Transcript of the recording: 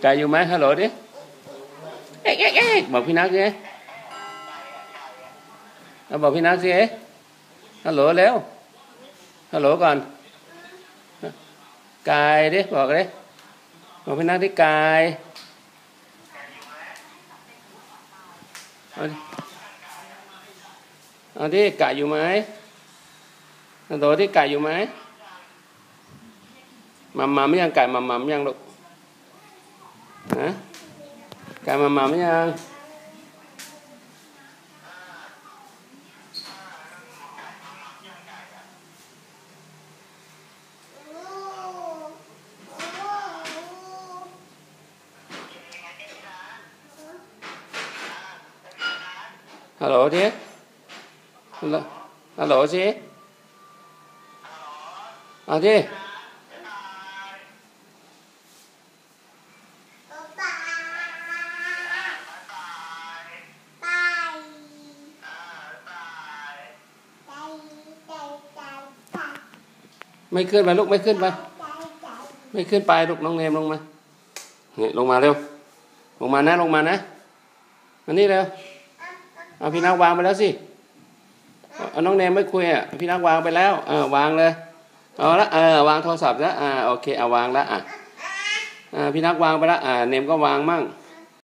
ไก่อยู่ไหมฮัลโหลดิเอ๊ะเอ๊ะเอ๊ะบอกพี่นักสิเอาบอกพี่นักสิฮัลโหลเร็วฮัลโหลก่อนไก่ดิบอกดิบอกพี่นักดิไก่เอาดิเอาดิไก่อยู่ไหมฮัลโหลดิไก่อยู่ไหมมัมมัมยังไก่มัมมัมยังลูกฮะไก่ยัง หลดิฮัลโหลฮัลโห ไม่ขึ้นไปลูกไม่ขึ้นไป ไม่ขึ้นไปลูกน้องเนมลงมาเนี่ยลงมาเร็ว ลงมานะลงมานะมานี่เร็วเอาพี่นักวางไปแล้วสิเอาน้องเนมไม่คุยอะพี่นักวางไปแล้วเออวางเลยเอาละเออวางโทรศัพท์แล้วอ่าโอเคเอาวางแล้วอะอ่าพี่นักวางไปแล้วอ่าเนมก็วางมั่ง